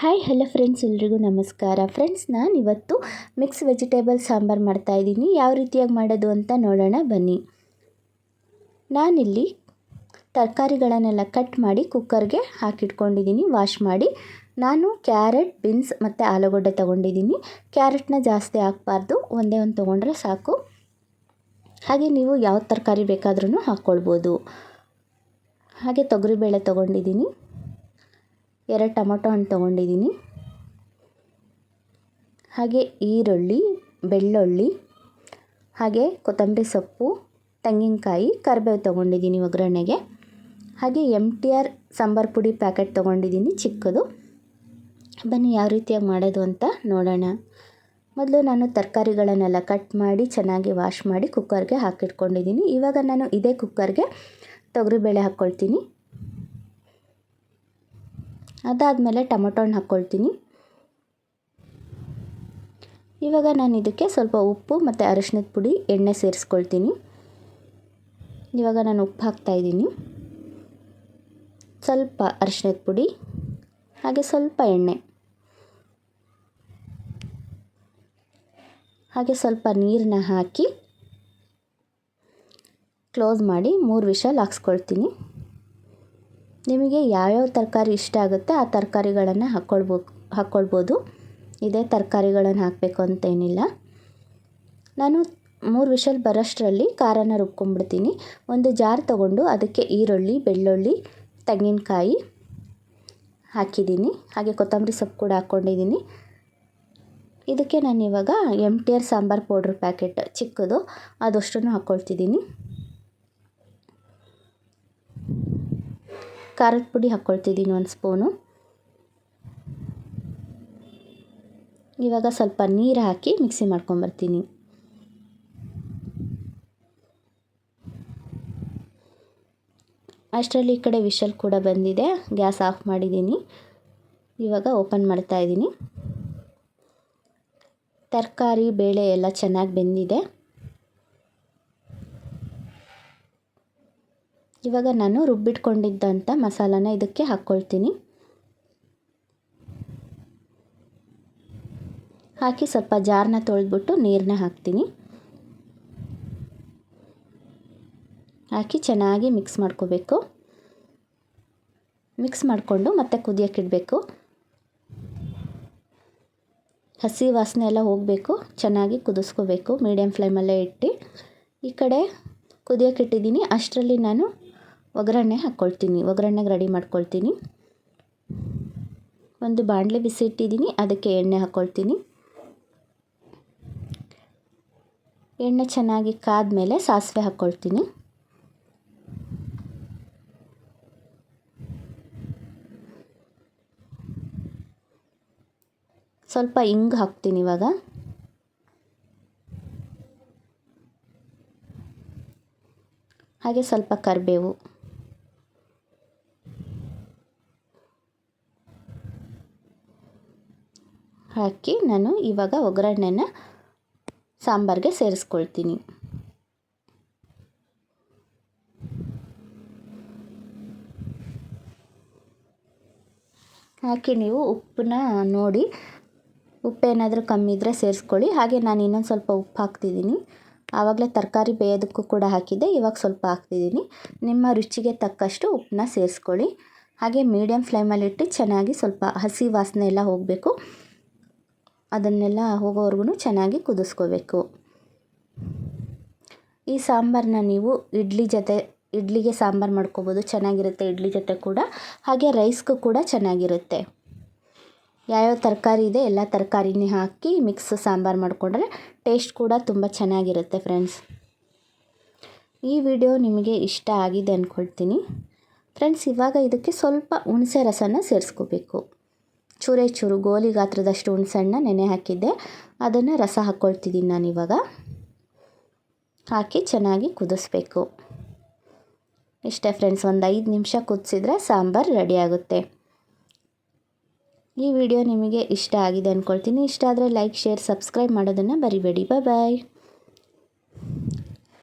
Hi, hello friends ಎಲ್ರಿಗೂ ನಮಸ್ಕಾರ. Friends ನಾನು ಇವತ್ತು ಮಿಕ್ಸ್ ವೆಜಿಟೇಬಲ್ ಸಾಂಬಾರು ಮಾಡ್ತಾಯಿದ್ದೀನಿ ಯಾವ ರೀತಿಯಾಗಿ ಮಾಡೋದು ಅಂತ ನೋಡೋಣ, ಬನ್ನಿ. ನಾನಿಲ್ಲಿ ತರಕಾರಿಗಳನ್ನೆಲ್ಲ ಕಟ್ ಮಾಡಿ ಕುಕ್ಕರ್ಗೆ ಹಾಕಿಟ್ಕೊಂಡಿದ್ದೀನಿ ವಾಶ್ ಮಾಡಿ. ನಾನು ಕ್ಯಾರೆಟ್ ಬೀನ್ಸ್ ಮತ್ತು ಆಲೂಗಡ್ಡೆ ತೊಗೊಂಡಿದ್ದೀನಿ. ಕ್ಯಾರೆಟ್ನ ಜಾಸ್ತಿ ಹಾಕ್ಬಾರ್ದು. ಒಂದೇ ಒಂದು ತೊಗೊಂಡ್ರೆ ಸಾಕು. ಹಾಗೆ ನೀವು ಯಾವ ತರಕಾರಿ ಬೇಕಾದ್ರೂ ಹಾಕ್ಕೊಳ್ಬೋದು. ಹಾಗೆ ತೊಗರಿಬೇಳೆ ತೊಗೊಂಡಿದ್ದೀನಿ. ಎರಡು ಟೊಮೊಟೊ ಹಣ್ಣು ತೊಗೊಂಡಿದ್ದೀನಿ. ಹಾಗೆ ಈರುಳ್ಳಿ, ಬೆಳ್ಳುಳ್ಳಿ, ಹಾಗೆ ಕೊತ್ತಂಬರಿ ಸೊಪ್ಪು, ತೆಂಗಿನಕಾಯಿ, ಕರಿಬೇವು ತೊಗೊಂಡಿದ್ದೀನಿ ಒಗ್ಗರಣೆಗೆ. ಹಾಗೆ ಎಂ ಟಿ ಆರ್ ಸಾಂಬಾರು ಪುಡಿ ಪ್ಯಾಕೆಟ್ ತೊಗೊಂಡಿದ್ದೀನಿ ಚಿಕ್ಕದು. ಬನ್ನಿ ಯಾವ ರೀತಿಯಾಗಿ ಮಾಡೋದು ಅಂತ ನೋಡೋಣ. ಮೊದಲು ನಾನು ತರಕಾರಿಗಳನ್ನೆಲ್ಲ ಕಟ್ ಮಾಡಿ ಚೆನ್ನಾಗಿ ವಾಶ್ ಮಾಡಿ ಕುಕ್ಕರ್ಗೆ ಹಾಕಿಟ್ಕೊಂಡಿದ್ದೀನಿ. ಇವಾಗ ನಾನು ಇದೇ ಕುಕ್ಕರ್ಗೆ ತೊಗರಿಬೇಳೆ ಹಾಕ್ಕೊಳ್ತೀನಿ. ಅದಾದಮೇಲೆ ಟೊಮೊಟೊ ಹಣ್ಣು ಹಾಕ್ಕೊಳ್ತೀನಿ. ಇವಾಗ ನಾನು ಇದಕ್ಕೆ ಸ್ವಲ್ಪ ಉಪ್ಪು ಮತ್ತು ಅರಿಶಿನದ ಪುಡಿ, ಎಣ್ಣೆ ಸೇರಿಸ್ಕೊಳ್ತೀನಿ. ಇವಾಗ ನಾನು ಉಪ್ಪು ಹಾಕ್ತಾಯಿದ್ದೀನಿ ಸ್ವಲ್ಪ ಅರಿಶಿನದ ಪುಡಿ, ಹಾಗೆ ಸ್ವಲ್ಪ ಎಣ್ಣೆ. ಹಾಗೆ ಸ್ವಲ್ಪ ನೀರನ್ನ ಹಾಕಿ, ಕ್ಲೋಸ್ ಮಾಡಿ ಮೂರು ವಿಷಲ್ ಹಾಕ್ಸ್ಕೊಳ್ತೀನಿ. ನಿಮಗೆ ಯಾವ್ಯಾವ ತರಕಾರಿ ಇಷ್ಟ ಆಗುತ್ತೆ ಆ ತರಕಾರಿಗಳನ್ನು ಹಾಕ್ಕೊಳ್ಬೋ ಹಾಕ್ಕೊಳ್ಬೋದು ಇದೇ ತರಕಾರಿಗಳನ್ನು ಹಾಕಬೇಕು ಅಂತೇನಿಲ್ಲ. ನಾನು ಮೂರು ವಿಷಲ್ ಬರೋಷ್ಟರಲ್ಲಿ ಖಾರನ ರುಬ್ಕೊಂಡ್ಬಿಡ್ತೀನಿ ಒಂದು ಜಾರ್ ತಗೊಂಡು ಅದಕ್ಕೆ ಈರುಳ್ಳಿ, ಬೆಳ್ಳುಳ್ಳಿ, ತೆಂಗಿನಕಾಯಿ ಹಾಕಿದ್ದೀನಿ. ಹಾಗೆ ಕೊತ್ತಂಬರಿ ಸೊಪ್ಪು ಕೂಡ ಹಾಕ್ಕೊಂಡಿದ್ದೀನಿ. ಇದಕ್ಕೆ ನಾನು ಇವಾಗ M T R sambar powder packet ಚಿಕ್ಕದು, ಅದಷ್ಟನ್ನು ಹಾಕ್ಕೊಳ್ತಿದ್ದೀನಿ ಖಾರದ ಪುಡಿ ಹಾಕ್ಕೊಳ್ತಿದ್ದೀನಿ ಒಂದು ಸ್ಪೂನು. ಇವಾಗ ಸ್ವಲ್ಪ ನೀರು ಹಾಕಿ ಮಿಕ್ಸಿ ಮಾಡ್ಕೊಂಬರ್ತೀನಿ. ಅಷ್ಟರಲ್ಲಿ ಈ ಕಡೆ ವಿಷಲ್ ಕೂಡ ಬಂದಿದೆ. ಗ್ಯಾಸ್ ಆಫ್ ಮಾಡಿದ್ದೀನಿ. ಇವಾಗ ಓಪನ್ ಮಾಡ್ತಾ ಇದ್ದೀನಿ. ತರಕಾರಿ, ಬೇಳೆ ಎಲ್ಲ ಚೆನ್ನಾಗಿ ಬೆಂದಿದೆ. ಇವಾಗ ನಾನು ರುಬ್ಬಿಟ್ಕೊಂಡಿದ್ದಂಥ ಮಸಾಲಾನ ಇದಕ್ಕೆ ಹಾಕ್ಕೊಳ್ತೀನಿ. ಹಾಕಿ ಸ್ವಲ್ಪ ಜಾರನ್ನ ತೊಳೆದ್ಬಿಟ್ಟು ನೀರನ್ನ ಹಾಕ್ತೀನಿ. ಹಾಕಿ ಚೆನ್ನಾಗಿ ಮಿಕ್ಸ್ ಮಾಡ್ಕೋಬೇಕು. ಮಿಕ್ಸ್ ಮಾಡಿಕೊಂಡು ಮತ್ತೆ ಕುದಿಯೋಕ್ಕಿಡಬೇಕು ಹಸಿ ವಾಸನೆ ಎಲ್ಲ ಹೋಗಬೇಕು, ಚೆನ್ನಾಗಿ ಕುದಿಸ್ಕೋಬೇಕು ಮೀಡಿಯಮ್ ಫ್ಲೇಮಲ್ಲೇ ಇಟ್ಟು. ಈ ಕಡೆ ಕುದಿಯೋಕ್ಕಿಟ್ಟಿದ್ದೀನಿ ಅಷ್ಟರಲ್ಲಿ ನಾನು ಒಗ್ಗರಣೆ ಹಾಕ್ಕೊಳ್ತೀನಿ. ಒಗ್ಗರಣೆಗೆ ರೆಡಿ ಮಾಡ್ಕೊಳ್ತೀನಿ. ಒಂದು ಬಾಣಲೆ ಬಿಸಿ ಇಟ್ಟಿದ್ದೀನಿ. ಅದಕ್ಕೆ ಎಣ್ಣೆ ಹಾಕ್ಕೊಳ್ತೀನಿ. ಎಣ್ಣೆ ಚೆನ್ನಾಗಿ ಕಾದ್ಮೇಲೆ ಸಾಸಿವೆ ಹಾಕ್ಕೊಳ್ತೀನಿ. ಸ್ವಲ್ಪ ಹಿಂಗೆ ಹಾಕ್ತೀನಿ ಇವಾಗ. ಹಾಗೆ ಸ್ವಲ್ಪ ಕರಿಬೇವು. ಹಾಕಿ ನಾನು ಇವಾಗ ಒಗ್ಗರಣೆನ ಸಾಂಬಾರಿಗೆ ಸೇರಿಸ್ಕೊಳ್ತೀನಿ. ಹಾಕಿ ನೀವು ಉಪ್ಪನ್ನ ನೋಡಿ ಉಪ್ಪೇನಾದರೂ ಕಮ್ಮಿ ಇದ್ದರೆ ಸೇರಿಸ್ಕೊಳ್ಳಿ. ಹಾಗೆ ನಾನು ಇನ್ನೊಂದು ಸ್ವಲ್ಪ ಉಪ್ಪು ಹಾಕ್ತಿದ್ದೀನಿ. ಆವಾಗಲೇ ತರಕಾರಿ ಬೇಯೋದಕ್ಕೂ ಕೂಡ ಹಾಕಿದ್ದೆ, ಇವಾಗ ಸ್ವಲ್ಪ ಹಾಕ್ತಿದ್ದೀನಿ. ನಿಮ್ಮ ರುಚಿಗೆ ತಕ್ಕಷ್ಟು ಉಪ್ಪನ್ನ ಸೇರಿಸ್ಕೊಳ್ಳಿ. ಹಾಗೆ ಮೀಡಿಯಮ್ ಫ್ಲೇಮಲ್ಲಿಟ್ಟು ಚೆನ್ನಾಗಿ ಸ್ವಲ್ಪ ಹಸಿ ವಾಸನೆ ಎಲ್ಲ ಹೋಗಬೇಕು. ಅದನ್ನೆಲ್ಲ ಹೋಗೋವರೆಗೂ ಚೆನ್ನಾಗಿ ಕುದಿಸ್ಕೋಬೇಕು. ಈ ಸಾಂಬಾರನ್ನ ನೀವು ಇಡ್ಲಿ ಜೊತೆ, ಇಡ್ಲಿಗೆ ಸಾಂಬಾರು ಮಾಡ್ಕೋಬೋದು, ಚೆನ್ನಾಗಿರುತ್ತೆ ಇಡ್ಲಿ ಜೊತೆ ಕೂಡ. ಹಾಗೆ ರೈಸ್ಗೂ ಕೂಡ ಚೆನ್ನಾಗಿರುತ್ತೆ. ಯಾವ್ಯಾವ ತರಕಾರಿ ಇದೆ, ಎಲ್ಲ ತರಕಾರಿನೇ ಹಾಕಿ ಮಿಕ್ಸ್ ಸಾಂಬಾರು ಮಾಡಿಕೊಂಡ್ರೆ ಟೇಸ್ಟ್ ಕೂಡ ತುಂಬ ಚೆನ್ನಾಗಿರುತ್ತೆ ಫ್ರೆಂಡ್ಸ್. ಈ ವಿಡಿಯೋ ನಿಮಗೆ ಇಷ್ಟ ಆಗಿದೆ ಅಂದ್ಕೊಳ್ತೀನಿ ಫ್ರೆಂಡ್ಸ್, ಇವಾಗ ಇದಕ್ಕೆ ಸ್ವಲ್ಪ ಹುಣಸೆ ರಸನ ಸೇರಿಸ್ಕೋಬೇಕು. ಚೂರೇ ಚೂರು ಗೋಲಿ ಗಾತ್ರದಷ್ಟು ಹುಣಸಣ್ಣ ನೆನೆ ಹಾಕಿದ್ದೆ. ಅದನ್ನು ರಸ ಹಾಕ್ಕೊಳ್ತಿದ್ದೀನಿ ನಾನಿವಾಗ ಹಾಕಿ ಚೆನ್ನಾಗಿ ಕುದಿಸ್ಬೇಕು. ಇಷ್ಟೇ ಫ್ರೆಂಡ್ಸ್ ಒಂದು ಐದು ನಿಮಿಷ ಕುದಿಸಿದ್ರೆ ಸಾಂಬಾರು ರೆಡಿ ಆಗುತ್ತೆ. ಈ ವಿಡಿಯೋ ನಿಮಗೆ ಇಷ್ಟ ಆಗಿದೆ ಅಂದ್ಕೊಳ್ತೀನಿ ಇಷ್ಟ ಆದರೆ ಲೈಕ್ ಶೇರ್ ಸಬ್ಸ್ಕ್ರೈಬ್ ಮಾಡೋದನ್ನು ಬರಿಬೇಡಿ ಬಾಯ್